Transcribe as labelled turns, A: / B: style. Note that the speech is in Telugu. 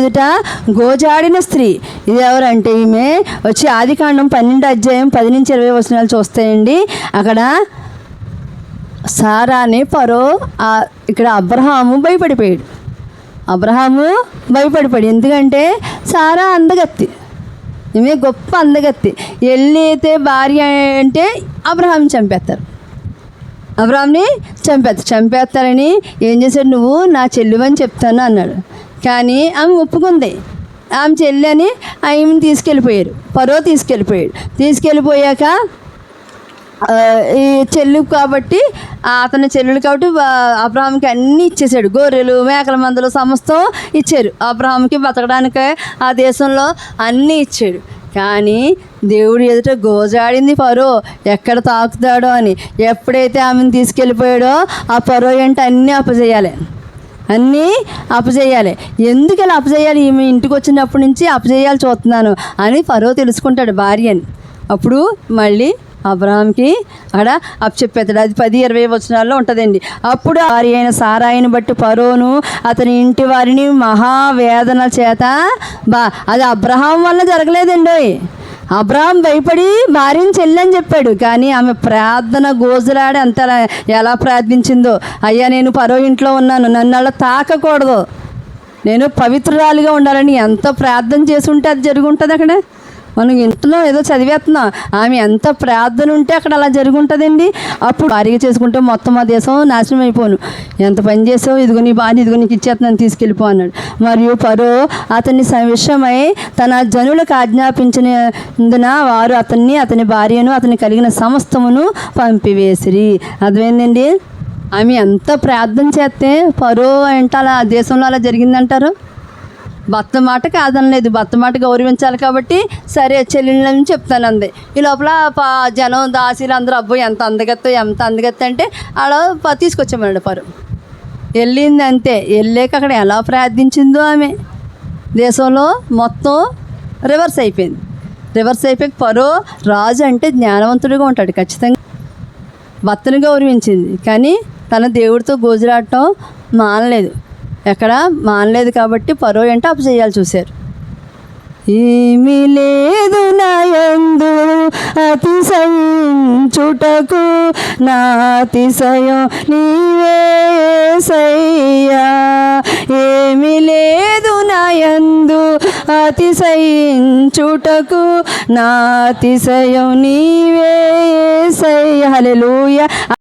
A: ఎదుట గోజాడిన స్త్రీ. ఇది ఎవరంటే ఈమె? వచ్చి ఆదికాండం పన్నెండు అధ్యాయం పది నుంచి ఇరవై వచనాలు చూస్తాయండి. అక్కడ సారాని పరో ఇక్కడ అబ్రహాము భయపడిపోయాడు. అబ్రహాము భయపడిపోయాడు. ఎందుకంటే సారా అందగత్తి. ఈమె గొప్ప అందగత్తి. ఎల్లితే భార్య అంటే అబ్రహాం చంపేస్తారు. అబ్రామ్ని చంపేస్తారు. చంపేస్తారని ఏం చేశాడు? నువ్వు నా చెల్లివని చెప్తాను అన్నాడు. కానీ ఆమె ఒప్పుకుంది. ఆమె చెల్లి అని ఆమెను తీసుకెళ్ళిపోయారు. పరో తీసుకెళ్ళిపోయాడు. తీసుకెళ్ళిపోయాక ఈ చెల్లు కాబట్టి అతని చెల్లెలు కాబట్టి అబ్రహాంకి అన్నీ ఇచ్చేసాడు గొర్రెలు మేకల మందులు సమస్తం ఇచ్చారు. అబ్రహాంకి బతకడానికి ఆ దేశంలో అన్నీ ఇచ్చాడు. కానీ దేవుడు ఎదుట గోజాడింది పరో ఎక్కడ తాకుతాడో అని. ఎప్పుడైతే ఆమెను తీసుకెళ్ళిపోయాడో ఆ పరో ఏంటి అన్నీ అప్పచేయాలి అన్నీ అప్పచేయాలి ఎందుకు ఇలా అప్పచేయాలి ఈమె ఇంటికి వచ్చినప్పటి నుంచి అప్పచేయాలి చూస్తున్నాను అని ఫరో తెలుసుకుంటాడు భార్యని. అప్పుడు మళ్ళీ అబ్రహాంకి అక్కడ అప్పచెప్పేస్తాడు అది పది ఇరవై వచనాల్లో ఉంటుందండి. అప్పుడు వారి అయిన సారాయిని బట్టి పరోను అతని ఇంటి వారిని మహావేదన చేత బా అది అబ్రహాం వల్ల జరగలేదండి అబ్రాహం భయపడి భార్యని చెల్లని చెప్పాడు. కానీ ఆమె ప్రార్థన గోజులాడి అంత ఎలా ప్రార్థించిందో అయ్యా నేను పరో ఇంట్లో ఉన్నాను నన్ను అలా తాకకూడదు. నేను పవిత్రురాలుగా ఉండాలని ఎంత ప్రార్థన చేసి ఉంటే అది జరుగుంటుంది అక్కడ? మనం ఇంట్లో ఏదో చదివేస్తున్నాం ఆమె ఎంత ప్రార్థన ఉంటే అక్కడ అలా జరుగుంటుందండి. అప్పుడు భారీగా చేసుకుంటే మొత్తం ఆ దేశం నాశనం అయిపోను. ఎంత పని చేసావు? ఇదిగో నీ భార్య ఇదిగో నీకు ఇచ్చేస్తున్నాను తీసుకెళ్ళిపో అన్నాడు. మరియు పరో అతన్ని విషయమై తన జనులకు ఆజ్ఞాపించినందున వారు అతన్ని అతని భార్యను అతని కలిగిన సమస్తమును పంపివేసిరి. అర్థమైందండి? ఆమె ఎంత ప్రార్థన చేస్తే పరో అంటే అలా ఆ దేశంలో అలా జరిగిందంటారు? భర్త మాట కాదనలేదు. భర్త మాట గౌరవించాలి కాబట్టి సరే చెల్లెళ్ళని చెప్తాను అంది ఈ లోపల జనం దాసీలు అందరూ అబ్బో ఎంత అందగత్తో ఎంత అందగత్త అంటే అలా ప- పరు వెళ్ళింది అంతే. వెళ్ళాక అక్కడ ఎలా ప్రార్థించిందో ఆమె. దేశంలో మొత్తం రివర్స్ అయిపోయింది. రివర్స్ అయిపోయి పరో రాజు అంటే జ్ఞానవంతుడిగా ఉంటాడు ఖచ్చితంగా. భర్తను గౌరవించింది. కానీ తన దేవుడితో గోజులాడటం మానలేదు. ఎక్కడ? మానలేదు కాబట్టి పరో అంటే అప్పు చేయాలి చూశారు. ఏమీ లేదు నాయందు అతిశయించుటకు నా అతిశయం నీవేసయ్యా ఏమీ లేదు నాయందు అతిశయించుటకు నా అతిశయం నీవేసయ్యా హల్లెలూయా.